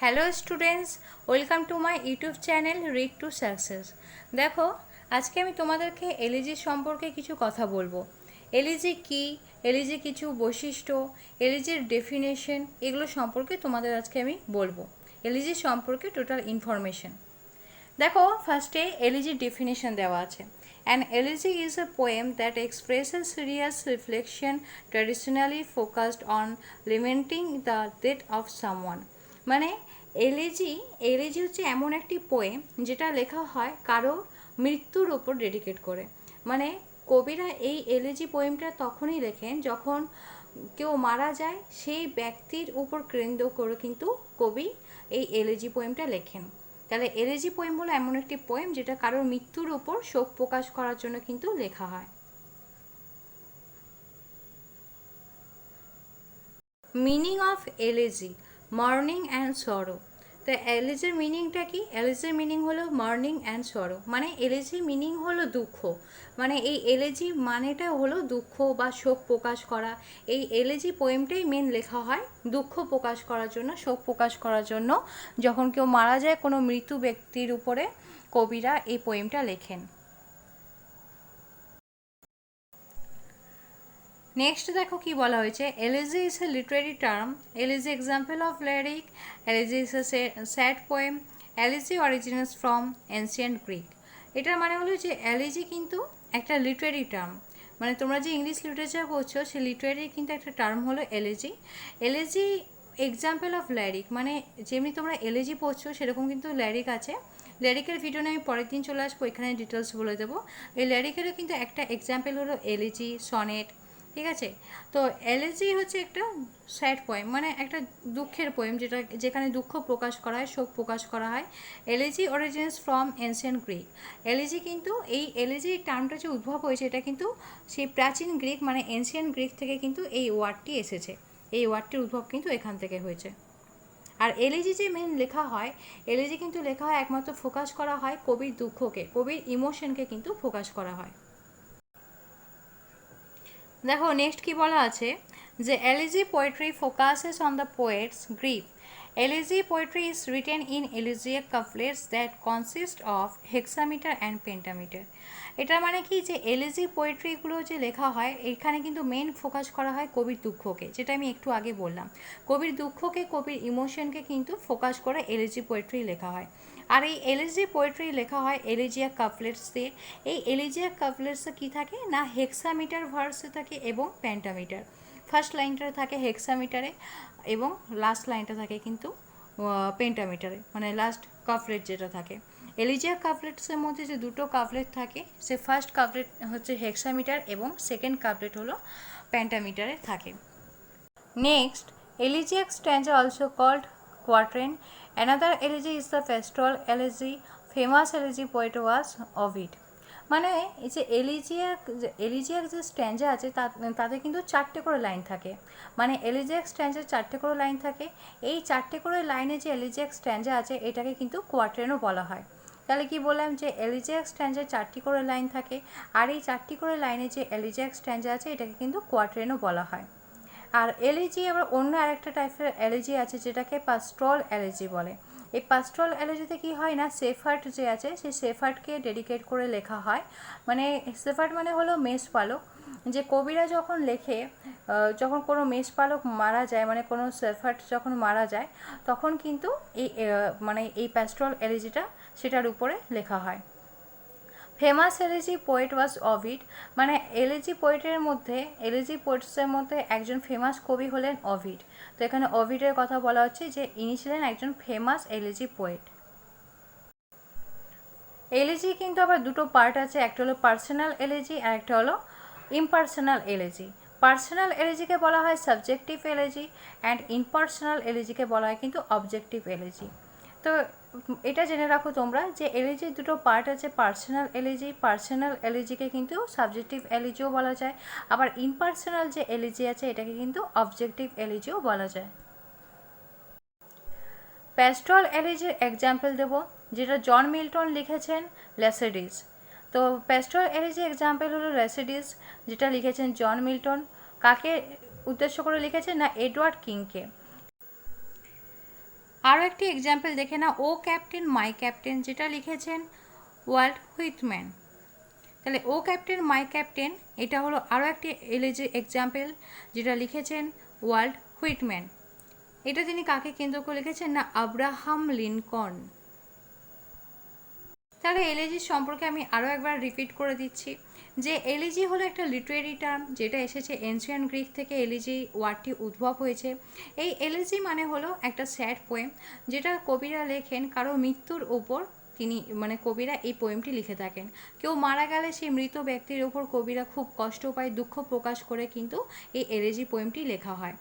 Hello students, welcome to my YouTube channel read to success. দেখো, আজকে আমি তোমাদেরকে এলইজি সম্পর্কে কিছু কথা বলব। এলইজি কি? এলইজি কিছু বৈশিষ্ট্য? এলইজির ডেফিনেশন এগুলো সম্পর্কে তোমাদের আজকে আমি বলব। এলইজি সম্পর্কে টোটাল ইনফরমেশন দেখো ফার্স্টে এলইজির ডেফিনেশন দেওয়া আছে। An elegy is a poem that expresses serious reflection traditionally focused on lamenting the death of someone. মানে এলেজি এলেজি হচ্ছে এমন একটি পোয়েম যেটা লেখা হয় কারও মৃত্যুর ওপর ডেডিকেট করে। মানে কবিরা এই এলেজি পোয়েমটা তখনই লেখেন যখন কেউ মারা যায়, সেই ব্যক্তির উপর কেন্দ্র করে কিন্তু কবি এই এলেজি পোয়েমটা লেখেন। তাহলে এলেজি পোয়েম হলো এমন একটি পোয়েম যেটা কারোর মৃত্যুর উপর শোক প্রকাশ করার জন্য কিন্তু লেখা হয়। Meaning of elegy mourning and sorrow তো এলিজির মিনিংটা কি? এলিজির মিনিং হলো মর্নিং অ্যান্ড সরো মানে এলিজির মিনিং হলো দুঃখ। মানে এই এলেজি মানেটা হলো দুঃখ বা শোক প্রকাশ করা। এই এলেজি পোয়েমটাই মেন লেখা হয় দুঃখ প্রকাশ করার জন্য, শোক প্রকাশ করার জন্য। যখন কেউ মারা যায়, কোনো মৃত্যু ব্যক্তির উপরে কবিরা এই পোয়েমটা লেখেন। নেক্সট দেখো কি বলা হয়েছে। Elegy is a literary term elegy example of lyric elegy is a sad poem elegy origins from ancient Greek এটার মানে হলো যে এলিজি কিন্তু একটা লিটারেরি টার্ম মানে তোমরা যে ইংলিশ লিটারেচার পড়ছো, সেই লিটারেরি কিন্তু একটা টার্ম হলো elegy elegy example of lyric মানে যেমনি তোমরা এলিজি পড়ছো, সেরকম কিন্তু ল্যারিক আছে। ল্যারিকের ভিডিও নিয়ে আমি পরের দিন চলে আসব, এখানে ডিটেলস বলে দেবো। এই ল্যারিকেরও কিন্তু একটা এক্সাম্পল হলো এলিজি সনেট ঠিক আছে? তো এলএজি হচ্ছে একটা স্যাড পোয়েম মানে একটা দুঃখের পোয়েম যেটা, যেখানে দুঃখ প্রকাশ করা হয়, শোক প্রকাশ করা হয়। Elegy origins from ancient Greek elegy কিন্তু এই এলএজি টার্মটা যে উদ্ভব হয়েছে, এটা কিন্তু সেই প্রাচীন গ্রিক মানে এনশিয়ান গ্রিক থেকে কিন্তু এই ওয়ার্ডটি এসেছে। এই ওয়ার্ডটির উদ্ভব কিন্তু এখান থেকে হয়েছে। আর এলএজি যে মেন লেখা হয় এলএজি কিন্তু লেখা হয় একমাত্র ফোকাস করা হয় কবির দুঃখকে, কবির ইমোশনকে কিন্তু ফোকাস করা হয়। দেখো নেক্সট কি বলা আছে? যে elegy poetry focuses on the poet's grief elegy poetry is written in elegiac couplets that consist of hexameter and pentameter এটা মানে কি? যে এলিজি পোয়েট্রিগুলো যে লেখা হয়, এখানে কিন্তু মেন ফোকাস করা হয় কবির দুঃখকে, যেটা আমি একটু আগে বললাম। কবির দুঃখকে, কবির ইমোশনকে কিন্তু ফোকাস করে এলিজি পোয়েট্রি লেখা হয়। আর এই এলিজি পোয়েট্রি লেখা হয় এলিজিয়া কাপলেটস দিয়ে। এই এলিজিয়া কাপলেটসে কী থাকে? না হেক্সামিটার ভার্সে থাকে এবং প্যান্টামিটার ফার্স্ট লাইনটা থাকে হেক্সামিটারে এবং লাস্ট লাইনটা থাকে কিন্তু পেন্টামিটারে মানে লাস্ট কাপলেট যেটা থাকে। এলিজিয়া কাপলেটসের মধ্যে যে দুটো কাপলেট থাকে, সে ফার্স্ট কাপলেট হচ্ছে হেক্সামিটার এবং সেকেন্ড কাপলেট হলো প্যান্টামিটারে থাকে। Next elegiac stanza also called quatrain. Another elegy is the pastoral elegy. Famous elegy poet was Ovid. মানে এই যে এলিজিয়াক এলিজিয়াক যে স্ট্যান্ডা আছে তাতে কিন্তু চারটে করে লাইন থাকে মানে এলিজিয়াক স্ট্যান্ডার চারটে করে লাইন থাকে এই চারটে করে লাইনে যে এলিজিয়াক স্ট্যান্ডা আছে, এটাকে কিন্তু কোয়াট্রেনও বলা হয় তাহলে কি বললাম যে এলিজিয়াক স্ট্যান্ডার চারটি করে লাইন থাকে, আর এই চারটি করে লাইনে যে এলিজিয়াক স্ট্যান্ডা আছে, এটাকে কিন্তু কোয়াট্রেনও বলা হয় আর এলএজি আবার অন্য আরেকটা টাইপের অ্যালার্জি আছে যেটাকে পাস্ট্রল অ্যালার্জি বলে। এই পাস্ট্রল অ্যালার্জিতে কি হয় না, সেফার্ট যে আছে, সেই সেফার্টকে ডেডিকেট করে লেখা হয়। মানে সেফার্ট মানে হলো মেষ পালক যে কবিরা যখন লেখে যখন কোনো মেষ পালক মারা যায় মানে কোনো সেফার্ট যখন মারা যায়, তখন কিন্তু এই মানে এই প্যাস্ট্রল অ্যালার্জিটা সেটার উপরে লেখা হয়। Famous elegy poet was Ovid মানে এলিজি পোয়েটের মধ্যে এলিজি পোয়েটসের মধ্যে একজন ফেমাস কবি হলেন অভিড তো এখানে অভিডের কথা বলা হচ্ছে যে, ইনি ছিলেন একজন ফেমাস এলিজি পোয়েট এলিজি কিন্তু আবার দুটো পার্ট আছে, একটা হলো পার্সোনাল এলিজি আর একটা হলো ইমপার্সোনাল এলিজি পার্সোনাল এলিজিকে বলা হয় সাবজেক্টিভ এলিজি অ্যান্ড ইমপার্সোনাল এলিজিকে বলা হয় কিন্তু অবজেক্টিভ এলিজি তো এটা জেনে রাখো তোমরা যে এলিজির দুটো পার্ট আছে পার্সোনাল এলিজি পার্সোনাল এলিজিকে কিন্তু সাবজেক্টিভ এলিজিও বলা যায়। আবার ইমপার্সোনাল যে এলিজি আছে, এটাকে কিন্তু অবজেক্টিভ এলিজিও বলা যায়। প্যাস্ট্রল এলিজির এক্সাম্পল দেব, যেটা জন মিল্টন লিখেছেন লেসেডিস তো প্যাস্ট্রল এলিজি এক্সাম্পল হলো লেসেডিস যেটা লিখেছেন জন মিল্টন কাকে উদ্দেশ্য করে লিখেছেন? না এডওয়ার্ড কিংকে আরও একটি এক্সাম্পল দেখে না ও ক্যাপ্টেন, মাই ক্যাপ্টেন যেটা লিখেছেন ওয়ার্ল্ড হুইটম্যান। তাহলে ও ক্যাপ্টেন, মাই ক্যাপ্টেন এটা হলো আরও একটি এলিজি এক্সাম্পল যেটা লিখেছেন ওয়ার্ল্ড হুইটম্যান। এটা তিনি কাকে কেন্দ্র করে লিখেছেন? না, আব্রাহাম লিনকন। তাহলে এলএজি সম্পর্কে আমি আরও একবার রিপিট করে দিচ্ছি যে এলিজি হলো একটা লিটারেরি টার্ম যেটা এসেছে এনশিয়ান গ্রিক থেকে এলিজি ওয়ার্ডটি উদ্ভব হয়েছে। এই এলিজি মানে হলো একটা স্যাড পোয়েম যেটা কবিরা লেখেন কারও মৃত্যুর ওপর তিনি মানে কবিরা এই পোয়েমটি লিখে থাকেন। কেউ মারা গেলে সেই মৃত ব্যক্তির ওপর কবিরা খুব কষ্ট পায়, দুঃখ প্রকাশ করে কিন্তু এই এলেজি পোয়েমটি লেখা হয়।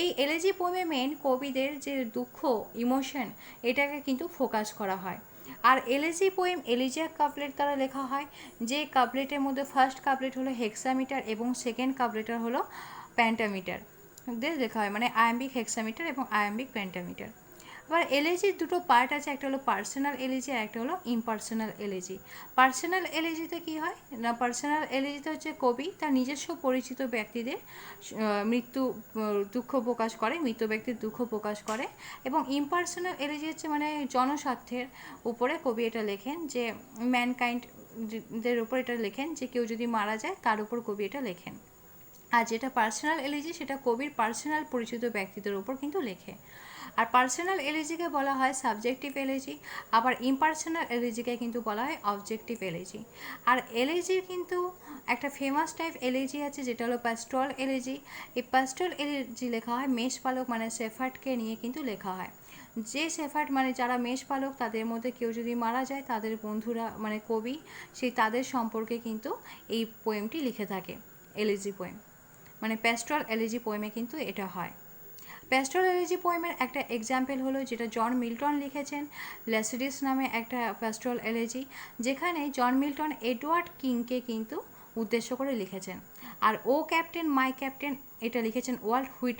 এই এলেজি পোয়েমে মেন কবিদের যে দুঃখ ইমোশন এটাকে কিন্তু ফোকাস করা হয়। আর এলএজি পোয়েম এলিজিয়া কাপলেট দ্বারা লেখা হয়, যে কাপলেটের মধ্যে ফার্স্ট কাপলেট হলো হেক্সামিটার এবং সেকেন্ড কাপলেটার হলো প্যান্টামিটার দিয়ে লেখা হয় মানে আয়াম্বিক হেক্সামিটার এবং আয়াম্বিক প্যান্টামিটার আবার এলএজির দুটো পার্ট আছে, একটা হলো পার্সোনাল এলএজি আর একটা হলো ইমপার্সোনাল এলএজি পার্সোনাল এলএজিতে কী হয়? না পার্সোনাল এলএজিতে হচ্ছে কবি, তার নিজস্ব পরিচিত ব্যক্তিদের মৃত্যু দুঃখ প্রকাশ করে, মৃত ব্যক্তির দুঃখ প্রকাশ করে এবং ইমপার্সোনাল এলএজি হচ্ছে মানে জনস্বার্থের উপরে কবি এটা লেখেন যে ম্যানকাইন্ড দের উপর এটা লেখেন যে কেউ যদি মারা যায়, তার উপর কবি এটা লেখেন। আর যেটা পার্সোনাল এলিজি সেটা কবির পার্সোনাল পরিচিত ব্যক্তিদের উপর কিন্তু লেখে। আর পার্সোনাল এলিজিকে বলা হয় সাবজেক্টিভ এলিজি আবার ইমপার্সোনাল এলিজিকে কিন্তু বলা হয় অবজেক্টিভ এলিজি আর এলিজির কিন্তু একটা ফেমাস টাইপ এলিজি আছে, যেটা হলো প্যাস্টল এলিজি এই প্যাস্টল এলিজি লেখা হয় মেষ পালক মানে সেফার্টকে নিয়ে কিন্তু লেখা হয়। যে সেফার্ট মানে যারা মেষ পালক তাদের মধ্যে কেউ যদি মারা যায়, তাদের বন্ধুরা মানে কবি সেই তাদের সম্পর্কে কিন্তু এই পোয়েমটি লিখে থাকে এলিজি পোয়েম মানে প্যাস্ট্রল এলিজি পোয়েমে কিন্তু এটা হয়। প্যাস্ট্রল এলিজি পোয়েমের একটা এক্সাম্পল হলো যেটা জন মিল্টন লিখেছেন ল্যাসিডিস নামে একটা প্যাস্ট্রল এলিজি যেখানে জন মিল্টন এডওয়ার্ড কিংকে কিন্তু উদ্দেশ্য করে লিখেছেন। আর ও ক্যাপ্টেন মাই ক্যাপ্টেন এটা লিখেছেন ওয়ার্ল্ড হুইট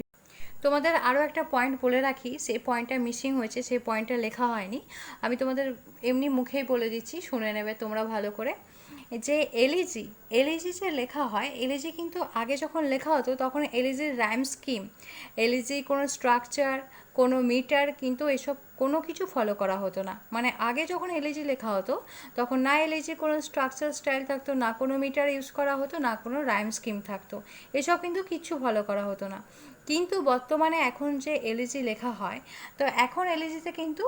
তোমাদের আরও একটা পয়েন্ট বলে রাখি, সেই পয়েন্টটা মিসিং হয়েছে, সেই পয়েন্টটা লেখা হয়নি। আমি তোমাদের এমনি মুখেই বলে দিচ্ছি, শুনে নেবে তোমরা ভালো করে। যে এলিজি এলিজি যে লেখা হয় এলিজি কিন্তু আগে যখন লেখা হতো তখন এলিজির রাইম স্কিম এলিজি কোনো স্ট্রাকচার কোনো মিটার কিন্তু এসব কোনো কিছু ফলো করা হতো না। মানে আগে যখন এলিজি লেখা হতো, তখন না এলিজি কোনো স্ট্রাকচার স্টাইল থাকতো, না কোনো মিটার ইউজ করা হতো, না কোনো রাইম স্কিম থাকতো। এসব কিন্তু কিচ্ছু ফলো করা হতো না। কিন্তু বর্তমানে এখন যে এলইজি লেখা হয়, তো এখন এলইজিতে কিন্তু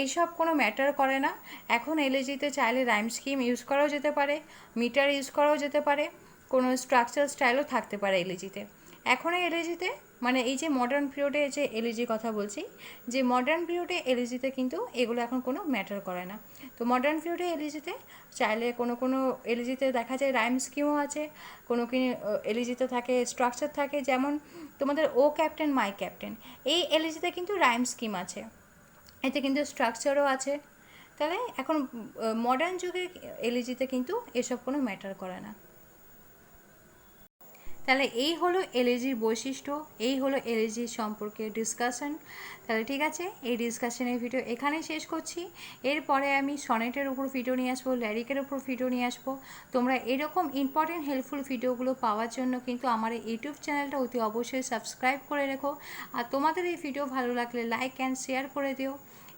এইসব কোনো ম্যাটার করে না। এখন এলইজিতে চাইলে রাইম স্কিম ইউজ করাও যেতে পারে মিটার ইউজ করাও যেতে পারে, কোনো স্ট্রাকচার স্টাইলও থাকতে পারে এলইজিতে এখন এলইজিতে মানে এই যে মডার্ন পিরিয়ডে যে এলইজি কথা বলছি, যে মডার্ন পিরিয়ডে এলইজিতে কিন্তু এগুলো এখন কোনো ম্যাটার করে না। তো মডার্ন পিরিয়ডে এলইজিতে চাইলে কোনো কোনো এলইজিতে দেখা যায় রাইম স্কিমও আছে, কোনো কি এলইজিতে থাকে স্ট্রাকচার থাকে, যেমন তোমাদের ও ক্যাপ্টেন মাই ক্যাপ্টেন এই এলইজিতে কিন্তু রাইম স্কিম আছে। এতে কিন্তু স্ট্রাকচারও আছে। তাহলে এখন মডার্ন যুগে এলইজিতে কিন্তু এসব কোনো ম্যাটার করে না। তাহলে এই হলো এলএজির বৈশিষ্ট্য, এই হলো এলএজির সম্পর্কে ডিসকাশন তাহলে ঠিক আছে, এই ডিসকাশনের ভিডিও এখানেই শেষ করছি। এরপরে আমি সনেটের উপর ভিডিও নিয়ে আসব, ল্যারিকের উপর ভিডিও নিয়ে আসব। তোমরা এরকম ইম্পর্টেন্ট হেল্পফুল ভিডিওগুলো পাওয়ার জন্য কিন্তু আমার ইউটিউব চ্যানেলটা অতি অবশ্যই সাবস্ক্রাইব করে রেখো। আর তোমাদের এই ভিডিও ভালো লাগলে লাইক অ্যান্ড শেয়ার করে দিও।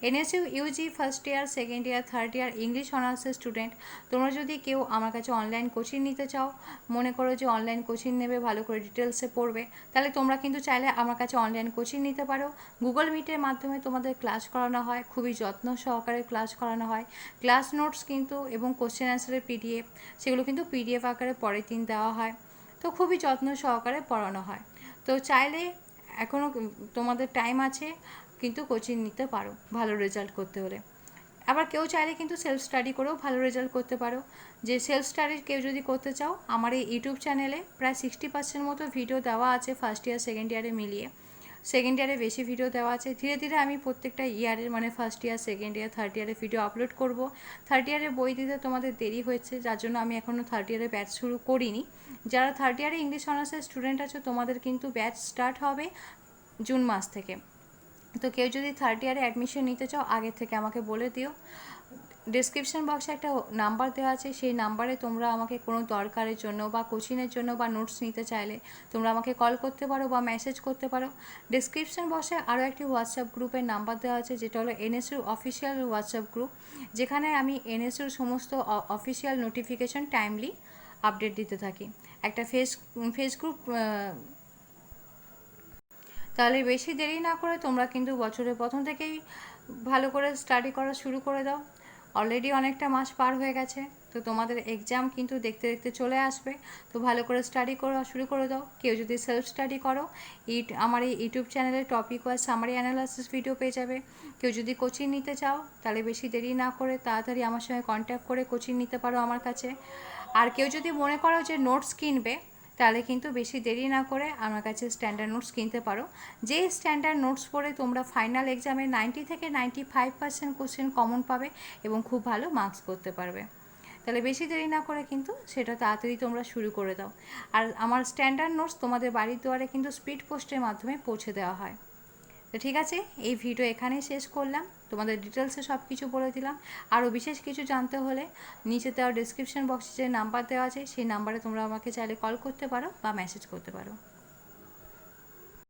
NSU UG first year second year third year English অনার্সের স্টুডেন্ট তোমরা যদি কেউ আমার কাছে অনলাইন কোচিং নিতে চাও, মনে করো যে অনলাইন কোচিং নেবে, ভালো করে ডিটেলসে পড়বে, তাহলে তোমরা কিন্তু চাইলে আমার কাছে অনলাইন কোচিং নিতে পারো। গুগল মিটের মাধ্যমে তোমাদের ক্লাস করানো হয়, খুবই যত্ন সহকারে ক্লাস করানো হয়। ক্লাস নোটস কিন্তু এবং কোশ্চেন অ্যান্সারের পিডিএফ সেগুলো কিন্তু পিডিএফ আকারে পরের দিন দেওয়া হয়। তো খুবই যত্ন সহকারে পড়ানো হয়। তো চাইলে এখনও তোমাদের টাইম আছে কিন্তু কোচিং নিতে পারো ভালো রেজাল্ট করতে হলে। আবার কেউ চাইলে কিন্তু সেলফ স্টাডি করেও ভালো রেজাল্ট করতে পারো। যে সেলফ স্টাডি কেউ যদি করতে চাও, আমার এই ইউটিউব চ্যানেলে প্রায় সিক্সটি পার্সেন্ট মতো ভিডিও দেওয়া আছে ফার্স্ট ইয়ার সেকেন্ড ইয়ারে মিলিয়ে। সেকেন্ড ইয়ারে বেশি ভিডিও দেওয়া আছে। ধীরে ধীরে আমি প্রত্যেকটা ইয়ারের মানে first year second year third ইয়ারে ভিডিও আপলোড করব। থার্ড ইয়ারে বই দিতে তোমাদের দেরি হয়েছে, যার জন্য আমি এখনও থার্ড ইয়ারে ব্যাচ শুরু করিনি। যারা থার্ড ইয়ারে ইংলিশ অনার্সের স্টুডেন্ট আছে, তোমাদের কিন্তু ব্যাচ স্টার্ট হবে জুন মাস থেকে। তো কেউ যদি থার্ড ইয়ারে অ্যাডমিশন নিতে চাও, আগে থেকে আমাকে বলে দিও। ডিসক্রিপশন বক্সে একটা নাম্বার দেওয়া আছে, সেই নাম্বারে তোমরা আমাকে কোনো দরকারের জন্য বা কোচিংয়ের জন্য বা নোটস নিতে চাইলে তোমরা আমাকে কল করতে পারো বা মেসেজ করতে পারো। ডিসক্রিপশন বক্সে আরও একটি হোয়াটসঅ্যাপ গ্রুপের নাম্বার দেওয়া আছে, যেটা হলো এনএসইউ অফিসিয়াল হোয়াটসঅ্যাপ গ্রুপ যেখানে আমি এনএসইউর সমস্ত অফিসিয়াল নোটিফিকেশন টাইমলি আপডেট দিতে থাকি। একটা ফেস ফেস গ্রুপ তাহলে বেশি দেরি না করে তোমরা কিন্তু বছরের প্রথম থেকেই ভালো করে স্টাডি করা শুরু করে দাও। অলরেডি অনেকটা মাস পার হয়ে গেছে, তো তোমাদের এক্সাম কিন্তু দেখতে দেখতে চলে আসবে। তো ভালো করে স্টাডি করা শুরু করে দাও। কেউ যদি সেলফ স্টাডি করো ইট আমার এই ইউটিউব চ্যানেলে topic wise summary analysis video পেয়ে যাবে। কেউ যদি কোচিং নিতে চাও, তাহলে বেশি দেরি না করে তাড়াতাড়ি আমার সঙ্গে কন্ট্যাক্ট করে কোচিং নিতে পারো আমার কাছে। আর কেউ যদি মনে করো যে নোটস কিনবে তাহলে কিন্তু বেশি দেরি না করে আমার কাছে স্ট্যান্ডার্ড নোটস কিনতে পারো। যে স্ট্যান্ডার্ড নোটস পড়ে তোমরা ফাইনাল এক্সামে নাইনটি থেকে ninety five percent question common পাবে এবং খুব ভালো মার্কস করতে পারবে। তাহলে বেশি দেরি না করে কিন্তু সেটা তাড়াতাড়ি তোমরা শুরু করে দাও। আর আমার স্ট্যান্ডার্ড নোটস তোমাদের বাড়ির দুয়ারে কিন্তু স্পিড পোস্টের মাধ্যমে পৌঁছে দেওয়া হয়। তো ঠিক আছে, এই ভিডিও এখানেই শেষ করলাম। তোমাদের ডিটেলসে সব কিছু বলে দিলাম। আরও বিশেষ কিছু জানতে হলে নিচে দেওয়া ডিসক্রিপশন বক্সে যে নাম্বার দেওয়া আছে, সেই নাম্বারে তোমরা আমাকে চাইলে কল করতে পারো বা মেসেজ করতে পারো।